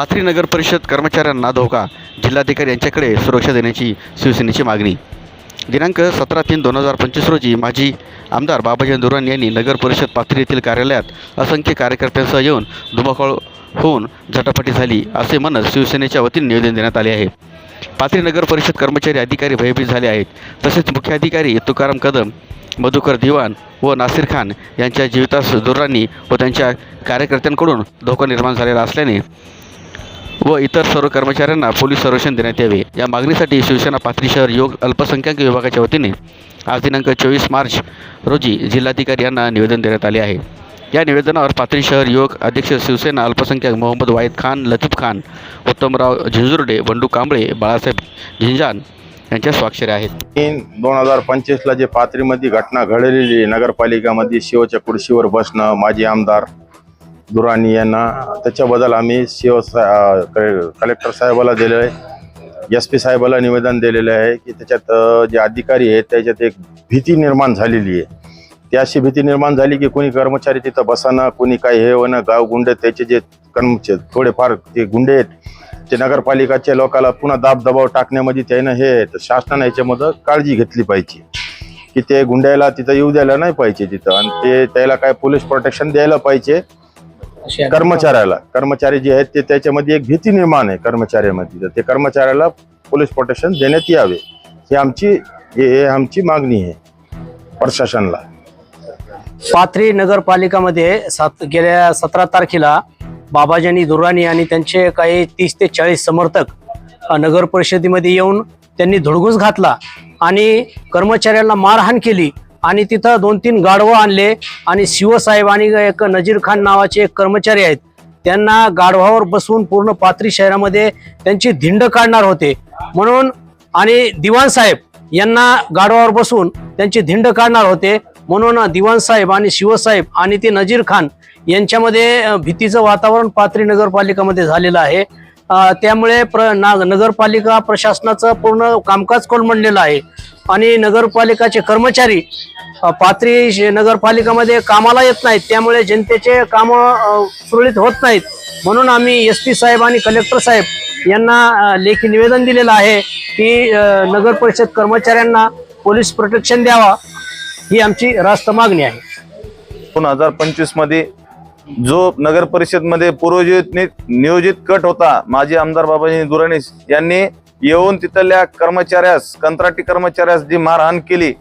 पाथरी नगर परिषद कर्मचाऱ्यांना धोका. जिल्हाधिकारी यांच्याकडे सुरक्षा देण्याची शिवसेनेची मागणी. दिनांक सतरा तीन दोन हजार पंचवीस रोजी माजी आमदार बाबाजी दुरान यांनी नगर परिषद पाथरी येथील कार्यालयात असंख्य कार्यकर्त्यांसह येऊन धुमाकूळ होऊन झटापटी झाली असे म्हणत शिवसेनेच्या वतीने निवेदन देण्यात आले आहे. पाथरी नगर परिषद कर्मचारी अधिकारी भयभीत झाले आहेत. तसेच मुख्याधिकारी तुकाराम कदम मधुकर दिवान व नासिर खान यांच्या जीवितास दुरांनी व त्यांच्या कार्यकर्त्यांकडून धोका निर्माण झालेला असल्याने व इतर सर्व कर्मचाऱ्यांना पोलीस संरक्षण देण्यात यावे. या मागणीसाठी शिवसेना पाथरी शहर योग अल्पसंख्याक विभागाच्या वतीने आज दिनांक चोवीस मार्च रोजी जिल्हाधिकारी यांना निवेदन देण्यात आले आहे. या निवेदनावर पाथरी शहर योग अध्यक्ष शिवसेना अल्पसंख्याक मोहम्मद वाहिद खान लतीफ खान उत्तमराव झिंजुर्डे बंडू कांबळे बाळासाहेब झिंजान यांच्या स्वाक्षऱ्या आहेत. तीन दोन हजार पंचवीसला जे पाथरीमध्ये घटना घडलेली नगरपालिकामध्ये शिवच्या कुर्शीवर बसणं माजी आमदार दुराणी यांना त्याच्याबद्दल आम्ही शिव सा- क- कलेक्टर साहेबाला दिलेलं आहे. एस पी साहेबाला निवेदन दिलेलं आहे की त्याच्यात जे अधिकारी आहेत त्याच्यात एक भीती निर्माण झालेली आहे. ती अशी भीती निर्माण झाली की कोणी कर्मचारी तिथं बसाना कोणी काय हे होणं गाव गुंड त्याचे जे कर्मचे थोडेफार ते गुंडे आहेत ते नगरपालिकाच्या लोकाला पुन्हा दाब दबाव टाकण्यामध्ये त्यानं हे आहे. तर याच्यामध्ये काळजी घेतली पाहिजे. की ते गुंड्याला तिथं येऊ द्यायला नाही पाहिजे तिथं. आणि ते त्याला काय पोलीस प्रोटेक्शन द्यायला पाहिजे कर्मचाऱ्याला. कर्मचारी जे आहेत ते त्याच्यामध्ये एक भीती निर्माण आहे कर्मचाऱ्यामध्ये. तर ते कर्मचाऱ्याला पोलीस प्रोटेक्शन देण्यात यावे. ही आमची हे हे आमची मागणी आहे प्रशासनाला. पाथरी नगरपालिकामध्ये सात गेल्या सतरा तारखेला बाबाजानी दुर्राणी आणि त्यांचे काही तीस ते चाळीस समर्थक अ, नगर परिषदेमध्ये येऊन त्यांनी धुडगूस घातला आणि कर्मचाऱ्यांना मारहाण केली. आणि तिथं दोन तीन गाढवं आणले. आणि शिवसाहेब आणि एक नजीर खान नावाचे एक कर्मचारी आहेत. त्यांना गाढवावर बसवून पूर्ण पात्री शहरामध्ये त्यांची धिंड काढणार होते. म्हणून आणि दिवाण साहेब यांना गाढवावर बसून त्यांची धिंड काढणार होते. म्हणून दिवाण साहेब आणि शिवसाहेब आणि ते नजीर खान यांच्यामध्ये भीतीचं वातावरण पात्री नगरपालिकामध्ये झालेलं आहे. त्यामुळे प्र ना नगरपालिका प्रशासनाचं पूर्ण कामकाज कोलमडलेलं आहे. आणि नगरपालिकाचे कर्मचारी पात्री नगरपालिकामध्ये कामाला येत नाहीत त्यामुळे जनतेचे कामं सुरळीत होत नाहीत. म्हणून आम्ही एस पी साहेब आणि कलेक्टर साहेब यांना लेखी निवेदन दिलेलं आहे की नगर परिषद कर्मचाऱ्यांना पोलीस प्रोटेक्शन द्यावा ही आमची रास्त मागणी आहे. दोन हजार पंचवीसमध्ये जो नगर परिषदमध्ये नियोजित कट होता माजी आमदार बाबाजी दुराणे यांनी येऊन तिथल्या कर्मचाऱ्यास कंत्राटी कर्मचाऱ्यास जी मारहाण केली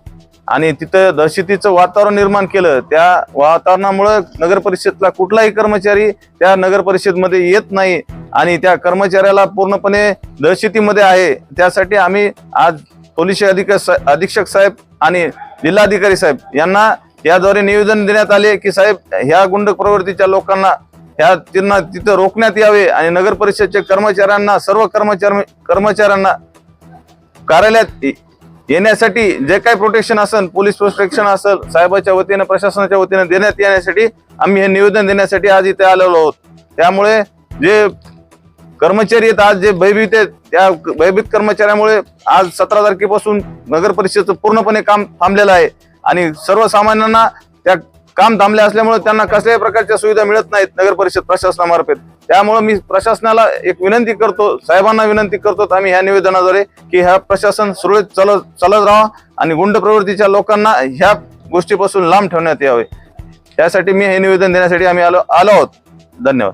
आणि तिथं दहशतीचं वातावरण निर्माण केलं त्या वातावरणामुळं नगर परिषदला कुठलाही कर्मचारी त्या नगर परिषदमध्ये येत नाही आणि त्या कर्मचाऱ्याला पूर्णपणे दहशतीमध्ये आहे. त्यासाठी आम्ही आज पोलीस अधिक अधीक्षक साहेब आणि जिल्हाधिकारी साहेब यांना याद्वारे निवेदन देण्यात आले की साहेब ह्या गुंड प्रवृत्तीच्या लोकांना ह्या त्यांना तिथं रोखण्यात यावे आणि नगर परिषदच्या कर्मचाऱ्यांना सर्व कर्मचारी कर्मचाऱ्यांना कार्यालयात ये- येण्यासाठी जे काही प्रोटेक्शन असेल पोलीस प्रोटेक्शन असेल साहेबाच्या वतीने प्रशासनाच्या वतीने देण्यात येण्यासाठी आम्ही हे निवेदन देण्यासाठी आज इथे आलेलो आहोत. त्यामुळे जे कर्मचारी आहेत आज जे भयभीत आहेत त्या भयभीत कर्मचाऱ्यामुळे आज सतरा तारखेपासून नगर परिषदेचं पूर्णपणे काम थांबलेलं आहे. आणि सर्वसामान्यांना त्या काम थांबले असल्यामुळे त्यांना कसल्याही प्रकारच्या सुविधा मिळत नाहीत नगर परिषद प्रशासनामार्फत. त्यामुळे मी प्रशासनाला एक विनंती करतो साहेबांना विनंती करतो आम्ही ह्या निवेदनाद्वारे की ह्या प्रशासन सुरळीत चालत चालत राहा आणि गुंड प्रवृत्तीच्या लोकांना ह्या गोष्टीपासून लांब ठेवण्यात यावे. त्यासाठी मी हे निवेदन देण्यासाठी आम्ही आलो आलो आहोत. धन्यवाद.